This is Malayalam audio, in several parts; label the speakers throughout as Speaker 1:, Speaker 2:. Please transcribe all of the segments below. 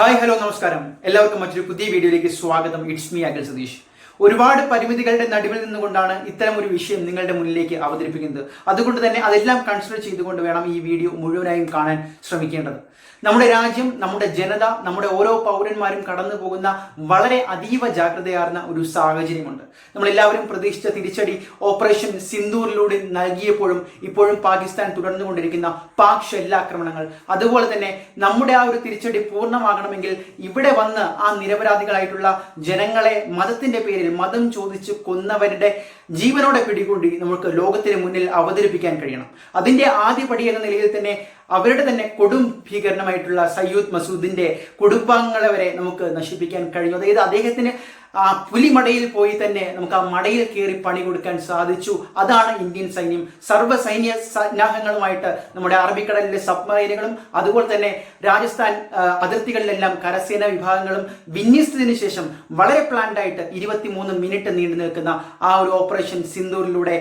Speaker 1: ഹായ് ഹലോ നമസ്കാരം. എല്ലാവർക്കും മറ്റൊരു പുതിയ വീഡിയോയിലേക്ക് സ്വാഗതം. It's me Akhil Satheesh. ഒരുപാട് പരിമിതികളുടെ നടുവിൽ നിന്നുകൊണ്ടാണ് ഇത്തരം ഒരു വിഷയം നിങ്ങളുടെ മുന്നിലേക്ക് അവതരിപ്പിക്കുന്നത്. അതുകൊണ്ട് തന്നെ അതെല്ലാം കൺസിഡർ ചെയ്തുകൊണ്ട് വേണം ഈ വീഡിയോ മുഴുവനായും കാണാൻ ശ്രമിക്കേണ്ടത്. നമ്മുടെ രാജ്യം നമ്മുടെ ജനത നമ്മുടെ ഓരോ പൗരന്മാരും കടന്നു പോകുന്ന വളരെ അതീവ ജാഗ്രതയാർന്ന ഒരു സാഹചര്യമുണ്ട്. നമ്മളെല്ലാവരും പ്രതീക്ഷിച്ച തിരിച്ചടി ഓപ്പറേഷൻ സിന്ദൂറിലൂടെ നൽകിയപ്പോഴും ഇപ്പോഴും പാകിസ്ഥാൻ തുടർന്നുകൊണ്ടിരിക്കുന്ന പാക് ഷെല്ലാക്രമണങ്ങൾ. അതുപോലെ തന്നെ നമ്മുടെ ആ ഒരു തിരിച്ചടി പൂർണമാകണമെങ്കിൽ ഇവിടെ വന്ന് ആ നിരപരാധികളായിട്ടുള്ള ജനങ്ങളെ മതത്തിന്റെ പേരിൽ മതം ചോദിച്ച് കൊന്നവരുടെ ജീവനോടെ പിടികൂടി നമുക്ക് ലോകത്തിന് മുന്നിൽ അവതരിപ്പിക്കാൻ കഴിയണം. അതിന്റെ ആദ്യപടി എന്ന നിലയിൽ തന്നെ അവരുടെ തന്നെ കൊടും ഭീകരണമായിട്ടുള്ള സയ്യൂദ് മസൂദിന്റെ കുടുംബാംഗങ്ങളെ വരെ നമുക്ക് നശിപ്പിക്കാൻ കഴിഞ്ഞു അതായത് അദ്ദേഹത്തിന് ആ പുലിമടയിൽ പോയി തന്നെ നമുക്ക് ആ മടയിൽ കയറി പണി കൊടുക്കാൻ സാധിച്ചു. അതാണ് ഇന്ത്യൻ സൈന്യം. സർവ സൈന്യ സന്നാഹങ്ങളുമായിട്ട് നമ്മുടെ അറബിക്കടലിലെ സബ്മറൈനുകളും അതുപോലെ തന്നെ രാജസ്ഥാൻ അതിർത്തികളിലെല്ലാം കരസേന വിഭാഗങ്ങളും വിന്യസിച്ചതിനു ശേഷം വളരെ പ്ലാൻഡായിട്ട് ഇരുപത്തിമൂന്ന് മിനിറ്റ് നീണ്ടു നിൽക്കുന്ന ആ ഒരു ഓപ്പറേഷൻ സിന്ദൂറിലൂടെ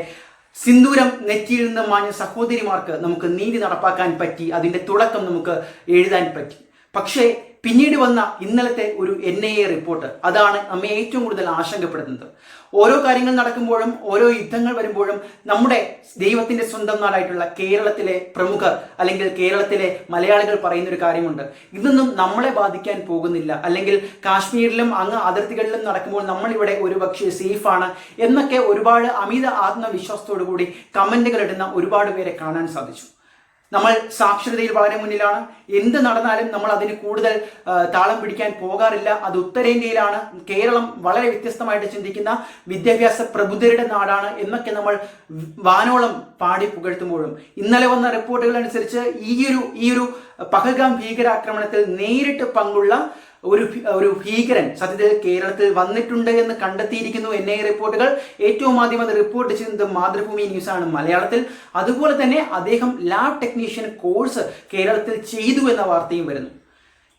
Speaker 1: സിന്ദൂരം നെറ്റിയിൽ നിന്ന് മാഞ്ഞ സഹോദരിമാർക്ക് നമുക്ക് നീതി നടപ്പാക്കാൻ പറ്റി അതിന്റെ തുടക്കം നമുക്ക് എഴുതാൻ പറ്റി. പക്ഷേ പിന്നീട് വന്ന ഇന്നലത്തെ ഒരു എൻ ഐ എ റിപ്പോർട്ട് അതാണ് നമ്മെ ഏറ്റവും കൂടുതൽ ആശങ്കപ്പെടുത്തുന്നത്. ഓരോ കാര്യങ്ങൾ നടക്കുമ്പോഴും ഓരോ യുദ്ധങ്ങൾ വരുമ്പോഴും നമ്മുടെ ദൈവത്തിന്റെ സ്വന്തം നാടായിട്ടുള്ള കേരളത്തിലെ പ്രമുഖർ അല്ലെങ്കിൽ കേരളത്തിലെ മലയാളികൾ പറയുന്ന ഒരു കാര്യമുണ്ട്. ഇതൊന്നും നമ്മളെ ബാധിക്കാൻ പോകുന്നില്ല. അല്ലെങ്കിൽ കാശ്മീരിലും അങ്ങ് അതിർത്തികളിലും നടക്കുമ്പോൾ നമ്മളിവിടെ ഒരുപക്ഷെ സേഫാണ് എന്നൊക്കെ ഒരുപാട് അമിത ആത്മവിശ്വാസത്തോടു കൂടി കമന്റുകൾ ഇടുന്ന ഒരുപാട് പേരെ കാണാൻ സാധിച്ചു. നമ്മൾ സാക്ഷരതയിൽ വളരെ മുന്നിലാണ്. എന്ത് നടന്നാലും നമ്മൾ അതിന് കൂടുതൽ താളം പിടിക്കാൻ പോകാറില്ല. അത് ഉത്തരേന്ത്യയിലാണ്. കേരളം വളരെ വ്യത്യസ്തമായിട്ട് ചിന്തിക്കുന്ന വിദ്യാഭ്യാസ പ്രബുദ്ധരുടെ നാടാണ് എന്നൊക്കെ നമ്മൾ വാനോളം പാടി പുകഴ്ത്തുമ്പോഴും. ഇന്നലെ വന്ന റിപ്പോർട്ടുകൾ അനുസരിച്ച് ഈയൊരു ഈയൊരു പഹൽഗാം ഭീകരാക്രമണത്തിൽ നേരിട്ട് പങ്കുള്ള ഒരു ഒരു ഭീകരൻ സത്യത്തിൽ കേരളത്തിൽ വന്നിട്ടുണ്ട് എന്ന് കണ്ടെത്തിയിരിക്കുന്നു എൻ ഐ റിപ്പോർട്ടുകൾ. ഏറ്റവും ആദ്യം അത് റിപ്പോർട്ട് ചെയ്യുന്നത് മാതൃഭൂമി ന്യൂസ് ആണ് മലയാളത്തിൽ. അതുപോലെ തന്നെ അദ്ദേഹം ലാബ് ടെക്നീഷ്യൻ കോഴ്സ് കേരളത്തിൽ ചെയ്തു എന്ന വാർത്തയും വരുന്നു.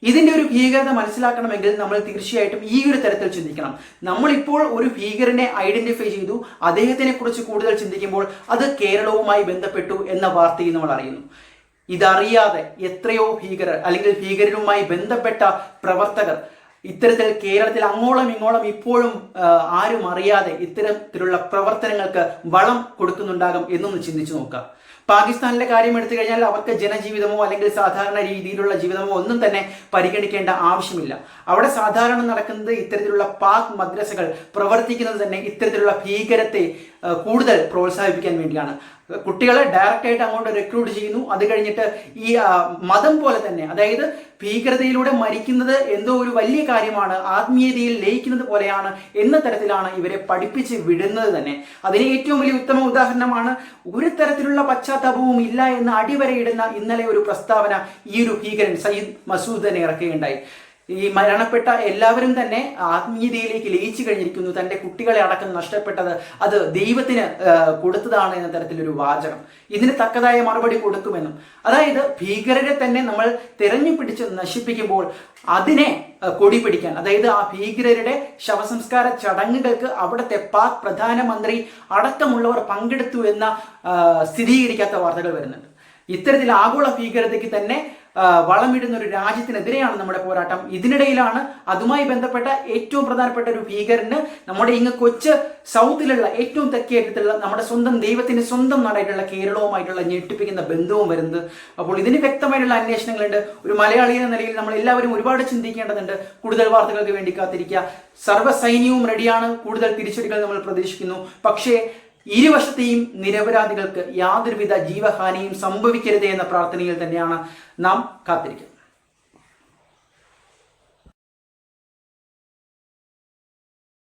Speaker 1: ഇതിന്റെ ഒരു ഭീകരത മനസ്സിലാക്കണമെങ്കിൽ നമ്മൾ തീർച്ചയായിട്ടും ഈ ഒരു തരത്തിൽ ചിന്തിക്കണം. നമ്മളിപ്പോൾ ഒരു ഭീകരനെ ഐഡന്റിഫൈ ചെയ്തു. അദ്ദേഹത്തിനെ കുറിച്ച് കൂടുതൽ ചിന്തിക്കുമ്പോൾ അത് കേരളവുമായി ബന്ധപ്പെട്ടു എന്ന വാർത്തയും നമ്മൾ അറിയുന്നു. ഇതറിയാതെ എത്രയോ ഭീകരർ അല്ലെങ്കിൽ ഭീകരരുമായി ബന്ധപ്പെട്ട പ്രവർത്തകർ ഇത്തരത്തിൽ കേരളത്തിൽ അങ്ങോളം ഇങ്ങോളം ഇപ്പോഴും ആരും അറിയാതെ ഇത്തരത്തിലുള്ള പ്രവർത്തനങ്ങൾക്ക് വളം കൊടുക്കുന്നുണ്ടാകും എന്നൊന്ന് ചിന്തിച്ചു നോക്കുക പാകിസ്ഥാനിലെ കാര്യം എടുത്തു കഴിഞ്ഞാൽ അവർക്ക് ജനജീവിതമോ അല്ലെങ്കിൽ സാധാരണ രീതിയിലുള്ള ജീവിതമോ ഒന്നും തന്നെ പരിഗണിക്കേണ്ട ആവശ്യമില്ല. അവിടെ സാധാരണ നടക്കുന്നത് ഇത്തരത്തിലുള്ള പാക് മദ്രസകൾ പ്രവർത്തിക്കുന്നത് തന്നെ ഇത്തരത്തിലുള്ള ഭീകരത്തെ കൂടുതൽ പ്രോത്സാഹിപ്പിക്കാൻ വേണ്ടിയാണ്. കുട്ടികളെ ഡയറക്റ്റ് ആയിട്ട് അങ്ങോട്ട് റിക്രൂട്ട് ചെയ്യുന്നു. അത് കഴിഞ്ഞിട്ട് ഈ മതം പോലെ തന്നെ അതായത് ഭീകരതയിലൂടെ മരിക്കുന്നത് എന്തോ ഒരു വലിയ കാര്യമാണ് ആത്മീയതയിൽ ലയിക്കുന്നത് പോലെയാണ് എന്ന തരത്തിലാണ് ഇവരെ പഠിപ്പിച്ച് വിടുന്നത് തന്നെ. അതിന് ഏറ്റവും വലിയ ഉത്തമ ഉദാഹരണമാണ് ഒരു തരത്തിലുള്ള പശ്ചാത്താപവും ഇല്ല എന്ന് അടിവരയിടുന്ന ഇന്നലെ ഒരു പ്രസ്താവന ഈ ഒരു ഭീകരൻ സയ്യിദ് മസൂദ് തന്നെ ഇറക്കുകയുണ്ടായി. ഈ മരണപ്പെട്ട എല്ലാവരും തന്നെ ആത്മീയതയിലേക്ക് ലയിച്ചു കഴിഞ്ഞിരിക്കുന്നു. തന്റെ കുട്ടികളെ അടക്കം നഷ്ടപ്പെട്ടത് അത് ദൈവത്തിന് കൊടുത്തതാണ് എന്ന തരത്തിലൊരു വാചകം. ഇതിന് തക്കതായ മറുപടി കൊടുക്കുമെന്നും. അതായത് ഭീകരരെ തന്നെ നമ്മൾ തിരഞ്ഞു പിടിച്ച് നശിപ്പിക്കുമ്പോൾ അതിനെ കൊടി പിടിക്കാൻ അതായത് ആ ഭീകരരുടെ ശവസംസ്കാര ചടങ്ങുകൾക്ക് അവിടുത്തെ പാക് പ്രധാനമന്ത്രി അടക്കമുള്ളവർ പങ്കെടുത്തു എന്ന സ്ഥിരീകരിക്കാത്ത വാർത്തകൾ വരുന്നുണ്ട്. ഇത്തരത്തിൽ ആഗോള ഭീകരതയ്ക്ക് തന്നെ വളമിടുന്ന ഒരു രാജ്യത്തിനെതിരെയാണ് നമ്മുടെ പോരാട്ടം. ഇതിനിടയിലാണ് അതുമായി ബന്ധപ്പെട്ട ഏറ്റവും പ്രധാനപ്പെട്ട ഒരു ഭീകരന് നമ്മുടെ ഇങ്ങ് കൊച്ച് സൗത്തിലുള്ള ഏറ്റവും തെക്കേറ്റത്തുള്ള നമ്മുടെ സ്വന്തം ദൈവത്തിന്റെ സ്വന്തം നാടായിട്ടുള്ള കേരളവുമായിട്ടുള്ള ഞെട്ടിപ്പിക്കുന്ന ബന്ധവും വരുന്നത്. അപ്പോൾ ഇതിന് വ്യക്തമായിട്ടുള്ള അന്വേഷണങ്ങളുണ്ട്. ഒരു മലയാളി എന്ന നിലയിൽ നമ്മൾ എല്ലാവരും ഒരുപാട് ചിന്തിക്കേണ്ടതുണ്ട്. കൂടുതൽ വാർത്തകൾക്ക് വേണ്ടി കാത്തിരിക്കുക. സർവസൈന്യവും റെഡിയാണ് കൂടുതൽ തിരിച്ചടികൾ നമ്മൾ പ്രതീക്ഷിക്കുന്നു. പക്ഷേ ഇരുവശത്തെയും നിരപരാധികൾക്ക് യാതൊരുവിധ ജീവഹാനിയും സംഭവിക്കരുതേ എന്ന പ്രാർത്ഥനയിൽ തന്നെയാണ് നാം കാത്തിരിക്കുന്നത്.